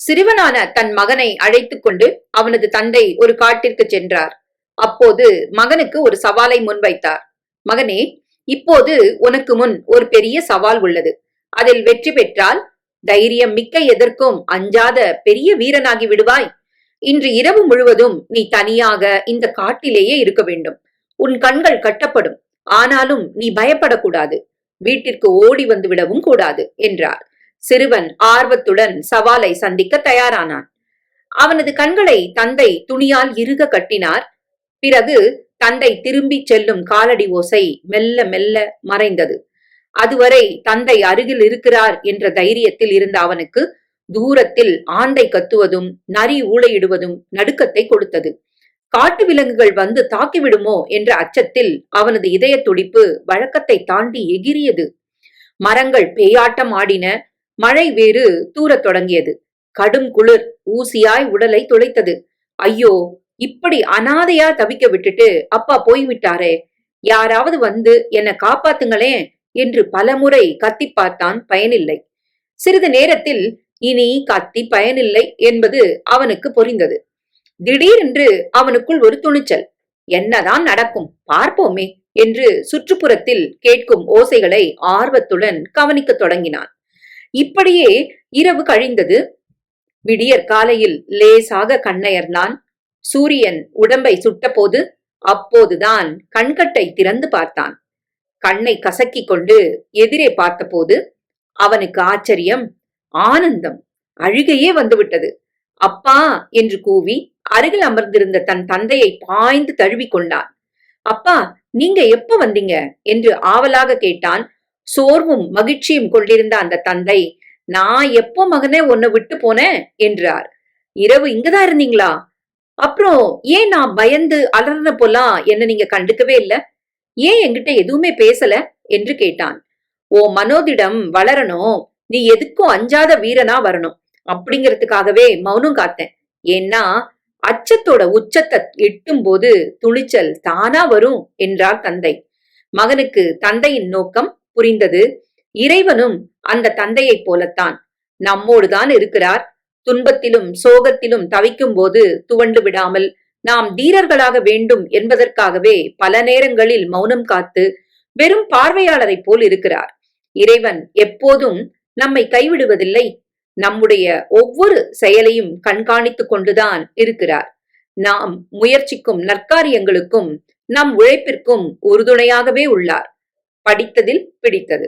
சிறுவனான தன் மகனை அழைத்துக் கொண்டு அவனது தந்தை ஒரு காட்டிற்கு சென்றார். அப்போது மகனுக்கு ஒரு சவாலை முன்வைத்தார். மகனே இப்போது உனக்கு முன் ஒரு பெரிய சவால் உள்ளது. அதில் வெற்றி பெற்றால் தைரியம் மிக்க எதற்கும் அஞ்சாத பெரிய வீரனாகி விடுவாய். இன்று இரவு முழுவதும் நீ தனியாக இந்த காட்டிலேயே இருக்க வேண்டும். உன் கண்கள் கட்டப்படும். ஆனாலும் நீ பயப்படக்கூடாது. வீட்டிற்கு ஓடி வந்து விடவும் கூடாது என்றார். சிறுவன் ஆர்வத்துடன் சவாலை சந்திக்க தயாரானான். அவனது கண்களை தந்தை துணியால் இறுக கட்டினார். பிறகு தந்தை திரும்பி செல்லும் காலடி ஓசை மெல்ல மெல்ல மறைந்தது. அதுவரை தந்தை அருகில் இருக்கிறார் என்ற தைரியத்தில் இருந்த அவனுக்கு தூரத்தில் ஆந்தை கத்துவதும் நரி ஊளையிடுவதும் நடுக்கத்தை கொடுத்தது. காட்டு விலங்குகள் வந்து தாக்கிவிடுமோ என்ற அச்சத்தில் அவனது இதய துடிப்பு வழக்கத்தை தாண்டி எகிரியது மரங்கள் பேயாட்டம் ஆடின மழை வேறு தூரத் தொடங்கியது. கடும் குளிர் ஊசியாய் உடலை துளைத்தது. ஐயோ இப்படி அனாதையா தவிக்க விட்டுட்டு அப்பா போய்விட்டாரே. யாராவது வந்து என்னை காப்பாத்துங்களேன் என்று பலமுறை கத்தி பார்த்தான் பயனில்லை. சிறிது நேரத்தில் இனி கத்தி பயனில்லை என்பது அவனுக்கு புரிந்தது. திடீரென்று அவனுக்குள் ஒரு துணிச்சல். என்னதான் நடக்கும் பார்ப்போமே என்று சுற்றுப்புறத்தில் கேட்கும் ஓசைகளை ஆர்வத்துடன் கவனிக்கத் தொடங்கினான். இப்படியே இரவு கழிந்தது. விடியற் காலையில் லேசாக கண்ணயர்ந்தான். சூரியன் உடம்பை சுட்டபோது அப்போதுதான் கண்கட்டை திறந்து பார்த்தான். கண்ணை கசக்கிக் கொண்டு எதிரே பார்த்தபோது அவனுக்கு ஆச்சரியம் ஆனந்தம் அழுகையே வந்துவிட்டது. அப்பா என்று கூவி அருகில் அமர்ந்திருந்த தன் தந்தையை பாய்ந்து தழுவிக் கொண்டான். அப்பா நீங்க எப்ப வந்தீங்க? என்று ஆவலாக கேட்டான் சோர்வும் மகிழ்ச்சியும் கொண்டிருந்த அந்த தந்தை நான் எப்போ மகனே உன்னை விட்டு போனேன்? என்றார். இரவு இங்கதான் இருந்தீங்களா? அப்புறம் ஏன் நான் பயந்து அலறின போலாம் என்ன நீங்க கண்டுக்கவே இல்ல. ஏன் என்கிட்ட எதுவுமே பேசல? என்று கேட்டான். ஓ மனோதிடம் வளரணும். நீ எதுக்கும் அஞ்சாத வீரனா வரணும். அப்படிங்கறதுக்காகவே மௌனம் காத்தேன். ஏன்னா அச்சத்தோட உச்சத்தை எட்டும் போது துணிச்சல் தானா வரும் என்றார் தந்தை. மகனுக்கு தந்தையின் நோக்கம் புரிந்தது. இறைவனும் அந்த தந்தையைப் போலத்தான். நம்மோடுதான் இருக்கிறார். துன்பத்திலும் சோகத்திலும் தவிக்கும் போது துவண்டு விடாமல் நாம் தீரர்களாக வேண்டும் என்பதற்காகவே பல நேரங்களில் மௌனம் காத்து வெறும் பார்வையாளரைப் போல் இருக்கிறார். இறைவன் எப்போதும் நம்மை கைவிடுவதில்லை. நம்முடைய ஒவ்வொரு செயலையும் கண்காணித்துக் கொண்டுதான் இருக்கிறார். நாம் முயற்சிக்கும் நற்காரியங்களுக்கும் நம் உழைப்பிற்கும் உறுதுணையாகவே உள்ளார். படித்ததில் பிடித்தது.